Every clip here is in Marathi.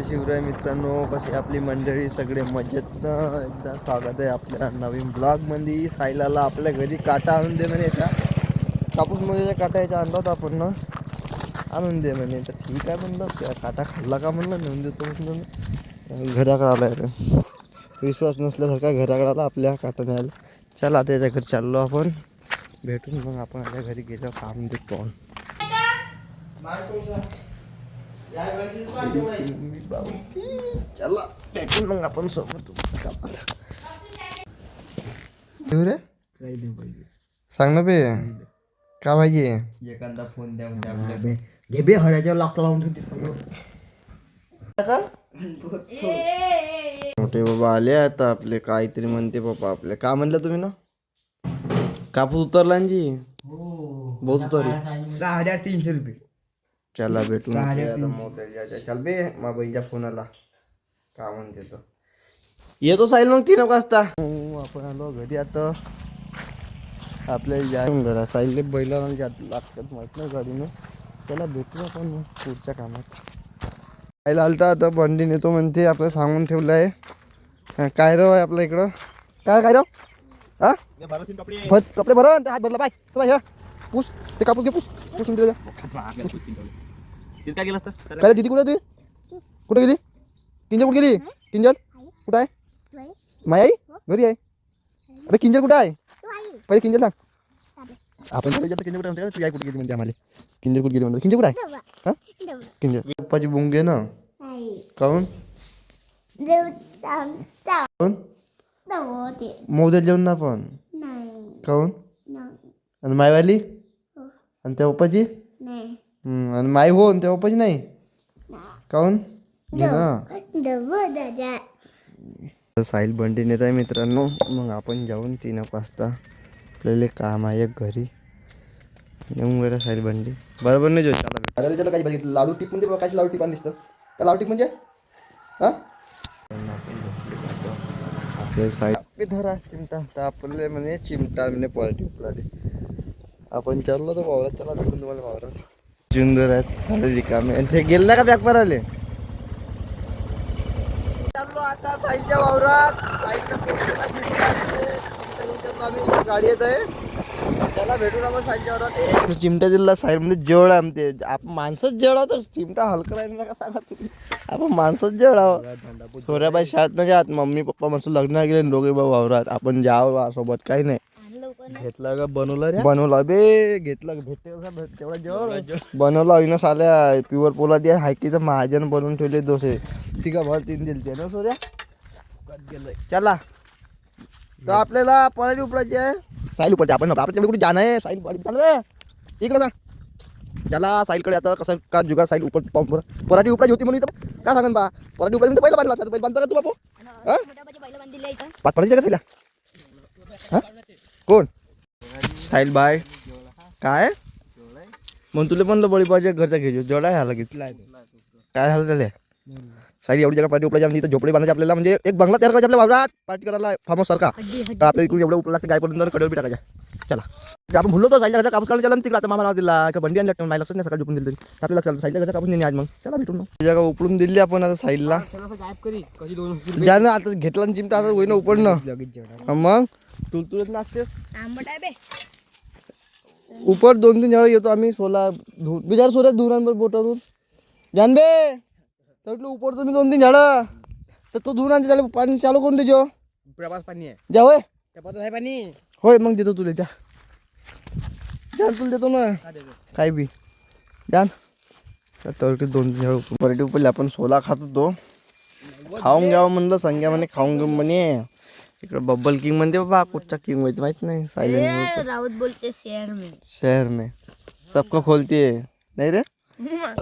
शिवराय मित्रांनो कसे आपली मंडळी? सगळे मजेत एकदा स्वागत आहे आपल्या नवीन ब्लॉगमध्ये सायलाला आपल्या घरी काटा आणून दे म्हणे याचा कापूसमध्ये काटा याचा आणला होता आपण ना आणून दे म्हणे. तर ठीक आहे म्हणलं त्या काटा खाल्ला का म्हणलं? नेऊन देतो म्हणलं घराकडे आला रे. विश्वास नसल्यासारखा घराकडे आला आपल्या काटा न्यायला. चला आता याच्या घरी चाललो आपण. भेटून मग आपण आपल्या घरी गेलो काम देतो. आपण. चला भेटून मग आपण सोबत रे काही पाहिजे सांग ना बे. का पाहिजे एखादा फोन द्या म्हणजे घे बे हऱ्याच्या लॉक लावून ठेवते सगळं. मोठे बाबा आले आता आपले काहीतरी म्हणते बाबा आपले. का म्हणलं तुम्ही ना? कापूस उतरला जी? बहुत उतरली. सहा हजार तीनशे रुपये. चला भेटून चल बे. मा बहिणीच्या फोन आला. का म्हणते तो येतो साईल मग तीन वाजता. हो, आपण आलो घरी आता. आपल्या या घरा साईलने बैला जात लागतात माहीत नाही गाडीनं. त्याला भेटू आपण मग पुढच्या कामात. साईल आलता आता बंडी नेतो म्हणते. आपलं सांगून ठेवलं आहे. हा, काय राव आहे आपल्या इकडं? काय काय राव हा? कपडे. भरा हात भरला पाय, हा. पुस. ते कापूस घे पुस. पुस म्हणते तिथे काय गेलं असतं? काय रे दीदी कुठे तुझी कुठे गेली? किंजल कुठे गेली? किंजल? कुठं आहे? माई आई? घरी आहे. अरे किंजल कुठं आहे? पहिले किंजल सांग. आपण जातो किंजल कुठे म्हणते तुझी आई कुठे गेली म्हणते आम्हाला. किंजल कुठे गेली म्हणते? किंजल कुठे आहे? हा? किंजल. पप्पाची बुंग ना. काहून? काहून? मोदल जेवण ना पण काहून? आणि मायवाली? आणि त्या पप्पाची? हम्म, आणि माय हो आणि त्या पप्पाची नाही? काहून घे ना साहिल बंडी नेत आहे मित्रांनो. मग आपण जाऊन तीन एक वाजता आपल्याला काम आहे एक घरी. येऊन गेलं साहिल बंडी. बरोबर नाही जो चला अरे चला काही बघितलं. लाडू टिपून दे काय लाडू टिपान दिसतं. का लाडू टिप म्हणजे हा? आपल्या साईड धरा चिमटा. तर आपल्याला म्हणे चिमटा म्हणे पॉलिटिक उपला आपण चाललो तर वावरात त्याला भेटून तुम्हाला वावरात. जुंदर आहेत सारे रिकामे आणि ते गेले ना का बॅग भराले चाललो आता साईच्या वावरात. साईच्या. गाडी येत आहे. त्याला भेटून आपण साईच्या वावरात चिमटा जेवढ आमचे. आपण माणसंच जेवढा तर चिमटा हलका राहील ना का सांगा तुम्ही? आपण माणसंच जेवढा सोऱ्याबाई शाळेत नाही जात मम्मी पप्पा मस्त लग्न गेले दोघे भाऊ वावरात. आपण जावं सोबत. काही नाही. घेतला का बनवलं रे? बनवला बे घेतला भेटते कसा? भेट तेवढा जेवढ बनवला साल्या. प्युअर पोला दे हायकीचं महाजन बनवून ठेवले दोसे तिघा भाऊ तीन दिलते ना सोऱ्या चला. तर आपल्याला पराठी उपडायची आहे. साईल उपडते. आपण आपण कुठे जाणं आहे? साईल इकडे जा. चला साईलकडे आता कसं का जुगार साईल उपर पाहून पराठी उपडायची होती म्हणून इथं काय सांगन बा? पराठी उपडायची पहिलं बांधला आता पहिलं बांधतो का तू बापू? हा पाच पराठी का हा? कोण? साहिल बाय. काय? मग तुला म्हणलं बळी पाहिजे घरचा घ्यायचो जेवढा ह्याला घेतला काय झालं त्याला? साई एवढी जगा पार्टी उपलायची आमची इथं झोपडी बांधायची आपल्याला म्हणजे एक बंगला तयार करायचा आपल्या वावरात. पार्टी करायला फार्म हाऊस सारखा. तर आपल्या इकडून एवढं उपला पडून कडेवर बी टाकायच्या चला आपण भुललो तो साईडला घरचा कापूस काढून चला तिकडे आता मामा दिला का बंडी आणल्या नाही लक्षात नाही सकाळी झोपून दिली आपल्याला चालतं साईडला घरचा कापूस नाही आज मग. चला भेटून जागा उपडून दिली आपण आता साईडला गायब करी कधी दोन ज्या ना आता घेतला चिमटा आता होईना उपडणं. मग? तुलतुलत लागते आंबट आहे बे. उपर दोन तीन झाडं येतो आम्ही सोला धु बिचार सोला धुरांवर बोटावरून. जानबे म्हटलं उपर तुम्ही दोन तीन झाडं. तर तो धुवून आणते त्याला पाणी चालू करून देजो. प्रवास पाणी आहे. जा होय. त्या आहे पाणी. होय मग देतो तुला जा. जान तुला देतो ना. काय बी. जान. तर ते दोन तीन झाडं पराठी उपरले आपण सोला खात होतो. खाऊन घ्यावं म्हणलं संग्या म्हणे खाऊन घेऊ म्हणे. इकडे बब्बल किंग म्हणते बाबा कुठचा किंग माहिती माहित नाही सायलेंट राऊत बोलते शहर में. शहर में. सबको खोलती है नहीं रे?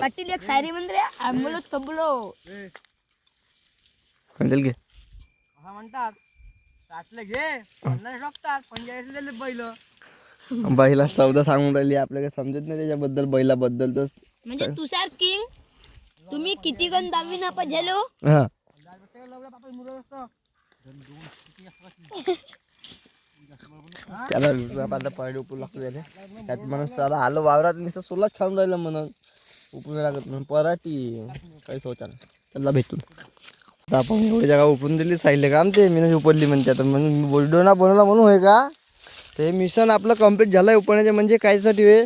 कटील एक शायरी म्हण रे तबलो. घे. हा म्हणतात साठले घे पन्नास टाकतात पंचेचाळीस दिले बैल. बाईला चौदा सांगून राहिली आपल्याला समजत नाही त्याच्याबद्दल बैलाबद्दल तर. म्हणजे तुषार किंग तुम्ही किती गण दहावी नापास झालो? हा. त्याला आपल्याला पाणी उपू लागतो त्याला त्यात म्हणून साला आलं वावरात नुसतं सोलाच खाऊन राहिलं म्हणून. उपू लागत म्हणून. पराठी काही सोचा नाही. भेटून. आता आपण एवढी जागा उपरून दिली साईडले काम ते. मी उपडली म्हणते आता. म्हणून मी बोलडो ना बनवला म्हणून होय का? ते मिशन आपलं कंप्लीट झालं आहे उपण्याचे म्हणजे कायसाठी होय?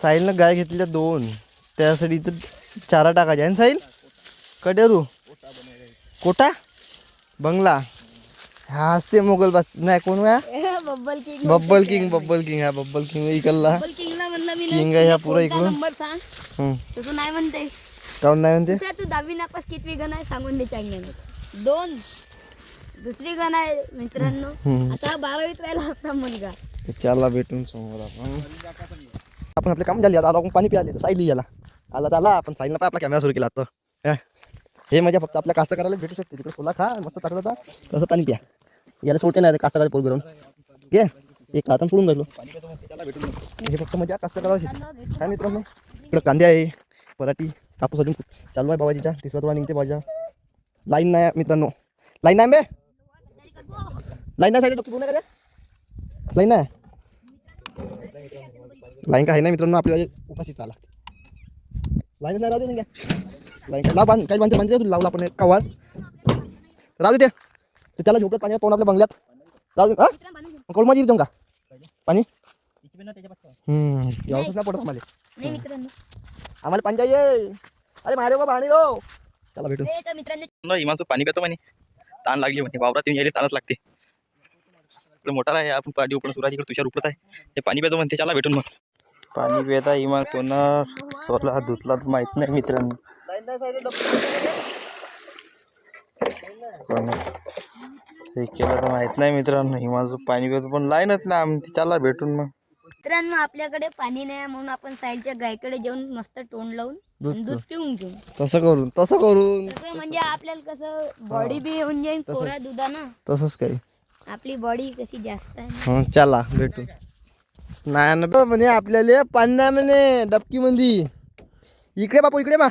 साहिलनं गाय घेतल्या दोन. त्यासाठी इथं चारा टाकायचे. आहे ना साहिल कडेरू? कोटा? बंगला. हा असते मोगल बस नाही कोण या Babbal King Babbal King Babbal King हा बब्बल किंग इकडला बब्बल किंगला म्हणलं मी किंग आहे ह्या पुरा इकडून नंबर सांग हम्म. तसं नाही म्हणते। काऊन नाही म्हणते? तू दहावी नापास कितवी गण आहे सांगून दे चांगल्याने दोन. दुसरी गण आहे मित्रांनो. हम्म. आता बारावीत राहिला आपला मुलगा. ते चारला भेटून समोर आपण. आपण आपले काम झाले आता आपण पाणी प्याले साईली याला. आला तर आला आपण साईलला पाय आपला कॅमेरा सुरू केला आता. हे, हे म्हणजे फक्त आपल्या कास्त करायला भेटू शकते. तिकडे सोला खा मस्त होता तसं पाणी प्या. याला सोडते नाही कास्त पोल करून घे. एक हातान सोडून राहिलो हे फक्त म्हणजे कास्त करायला काय मित्रांनो? इकडं कांदे आहे पराठी कापूस अजून चालू आहे बाबाजीच्या तिसरा तुला निघते बाजा लाईन नाही मित्रांनो. लाईन नाही बे. लाईन नाही साईड रे. लाईन नाही लाईन काय नाही मित्रांनो आपल्याला उपाशी चाला. लाईन नाही राहू दे ना लाईन लाव बांध काही बांधते बांधते लावला आपण कवाल राहू दे. ते. ते त्याला झोपत पाणी पाहून आपल्या बंगल्यात राहू दे हा का? पाणी? हम्म यावंच पडत आम्हाला. नाही मित्रांनो. आम्हाला पाणी चाहिए अरे मारे को पाणी दो चला भेटू. ते तर मित्रांनो हिमाचं पाणी पितो म्हणे. ताण लागली म्हणे. वावरात येऊन यायला ताणच लागते. इकडे मोटार आहे आपण पाणी उपडून सुराज इकडे तुषार उपडत आहे. हे पाणी पितो म्हणते चला भेटून मग. पाणी पिता हिमा कोण सोला धुतला तर माहीत नाही मित्रांनो कोण हे केलं तर माहीत नाही मित्रांनो. हिमाचं पाणी पितो पण लाईनच ना आमची. चला भेटून मग. मित्रांनो आपल्याकडे पाणी नाही म्हणून आपण साईडच्या गायकडे जाऊन मस्त तोंड लावून दूध आणि दूध पिऊन घेऊ. तसं करून तसं करून. तसं म्हणजे आपल्याला कसं बॉडी बी होऊन जाईल कोरा दुधानं. तसंच काही. आपली बॉडी कशी जास्त आहे. हं चला भेटू. नाही ना बा म्हणे आपल्याला पाणी नाही म्हणे डबकी मंदी. इकडे बापू इकडे मा.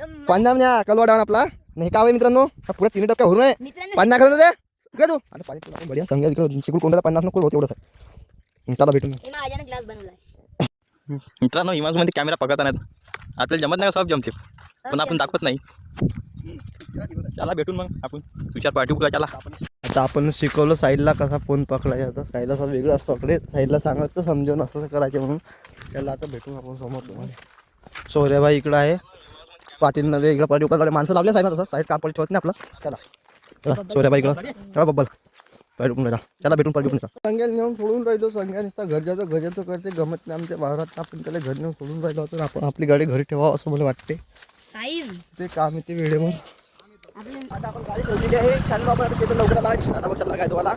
तर म- पाणी नाही म्हणे कलवाडा आपला. नाही का मित्रांनो? हा पुरा तीन डबक्या भरून आहे. मित्रांनो पाणी नाही करणं रे. इकडे तू. आता पाणी पुरा बढिया सांगा इकडे चिकूल कोणाला पन्नास नको होते एवढं आहे चला भेटू माझ्यानं ग्लास बनवलाय. मित्रांनो हिमाचं मध्ये कॅमेरा पकडता नाहीत. आपल्याला जमत नाही का सब जमते? पण आपण दाखवत नाही. चला भेटून मग आपण तुषार पार्टी उकला चला. आता आपण शिकवलं साईडला कसा फोन पकडायचा. आता साईडला असा वेगळाच पकडे. साईडला सांगत तर समजून असं करायचे म्हणून. त्याला आता भेटून आपण समोर तुम्हाला. सोहऱ्याबाई इकडं आहे. पाटील नवे इकडं पाटील उकडे माणसं लावले साईड तसं साईड काम ठेवत नाही आपलं. चला. चला सोहऱ्याबाई इकडं. चला बब्बल. राहिला. चला भेटून पाटील उकडून संघ्याला नेऊन सोडून राहिलो. संघ्या नुसता घरच्याचं घरच्याचं करते. गमत नाही आमच्या वावरात. आपण त्याला घर नेऊन सोडून राहिलो होतो आपण आपली गाडी घरी ठेवावं असं मला वाटते. साईज. ते काम येते वेळेवर. आता आपण गाडी ठेवलेली आहे. छान बाबा शेतात लवकर आला. काय तुम्हाला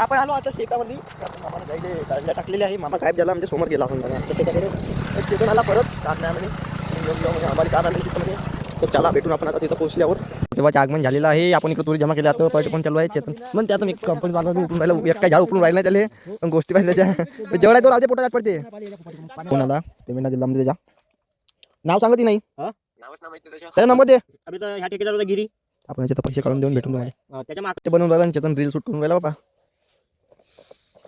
आपण आलो आता शेतामध्ये. आता मामाने गाईले गाडीला टाकलेली आहे. मामा गायब झाला. म्हणजे समोर गेला आपण शेताकडे. तर शेतून आला परत. कारण्यामध्ये म्हणजे आम्हाला कार आणली तिथं म्हणजे तर चला भेटून आपण आता तिथं पोहोचल्यावर तेव्हा आगमन झालेलं आहे. आपण इकडे तुरी जमा केल्या आता पैसे पण चालू आहे. चेतन मग त्यात मी कंपनी चालू उठून राहिलं. एक काय झाड उठून राहिलं नाही त्याला. पण गोष्टी पाहिजे त्याच्या जेवढा तो राहते पोटात पडते. कोणाला? पेमेंट दिला म्हणजे नाव सांगत नाही. त्याचा नंबर दे. गिरी आपण याच्यात पैसे काढून देऊन भेटून अं, त्याच्या ते बनवून राहिला चेतन रील शूट करून राहिला बाबा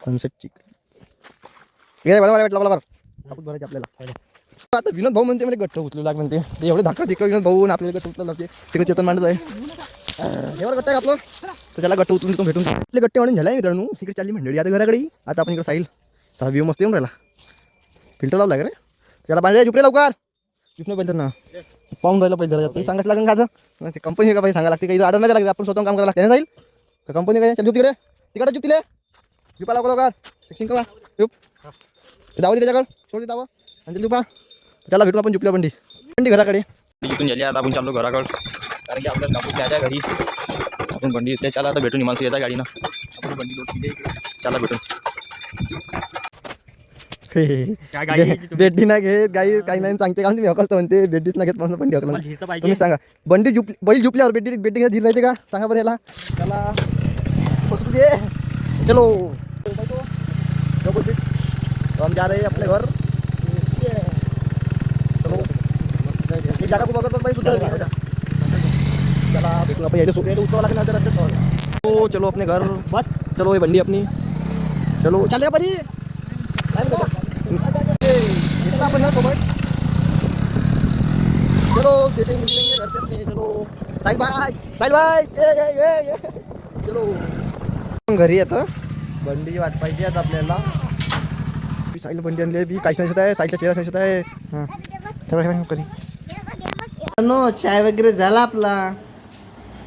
सनसेटची भेटला मला बरं आपण भरायचे आपल्याला. आता विनोद भाऊ म्हणते मला गट्ट उचलू लाग म्हणते. ते एवढे धाका तिकडे विनोद भाऊ? आपल्याला गट्ट उचलू लागते. तिकडे चेतन मांडत आहे. एवढा एवढं गट्ट आहे का आपलं? तर त्याला गट्ट उचलून तो भेटून आपले गट्टे म्हणून झाले मित्रांनो. तिकडे चालली मंडळी. आता घराकडे. आता आपण इकडे साईल सा व्ह्यू मस्त येऊन राहिला. फिल्टर लावला का रे? त्याला बांधले झुपले लवकर. झुपणे पाहिजे ना पाहून राहिलं पाहिजे ते सांगायचं लागेल का आता? ते कंपनी का पाहिजे सांगायला लागते? काही आडर नाही लागते आपण स्वतः काम करायला लागते जाईल तर कंपनी काय चल तिकडे. तिकडे झुप तिले झुपा लवकर लवकर. शिक्षण करा. झुप. दावा दे त्याच्याकडे. सोड दे दावा आणि ते झुपा. त्याला भेटू आपण झुपल्या बंडी. बंडी घराकडे. इथून झाली आता आपण चाललो घराकडं. कारण की आपल्याला कापूस आहे घरी. आपण बंडी येते चला आता भेटून हिमालय येतात गाडीनं. आपण बंडी लोट केली. चला भेटून. तुम्ही? बेड्डी नाही घेत. गाई काही नाही सांगते का मी हकलतो म्हणते. बेड्डीच नाही घेत म्हणून बंडी हकल तुम्ही सांगा. बंडी झुप बैल झुपल्यावर बेड्डी बेड्डी घेत धीर राहते का? सांगा बरं याला. त्याला दे. चलो. हम जा रहे हैं अपने घर चलो ये जागा पर भाई सुधर गया चला देखो अपन ये सोचे तो चलो अपने घर. बस. चलो ये बंडी अपनी. चलो चले परी. चला आपण ना सोबत. चलो देते निकलेंगे घर से चलो. साहिल भाई साहिल भाई ये ये ये ये चलो. घरी येतं बंडीची वाट पाहिजे आता आपल्याला. मी साईला बंडी आणली काहीच नाही आहे साईच्या चेहरा दिसत आहे. हां. ठेवा ठेवा कधी नो चाय वगैरे झाला आपला.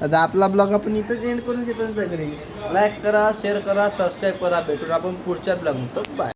आता आपला ब्लॉग आपण इथंच एंड करून येतो सगळे. लाईक करा शेअर करा सबस्क्राईब करा. भेटून आपण पुढच्या ब्लॉग बाय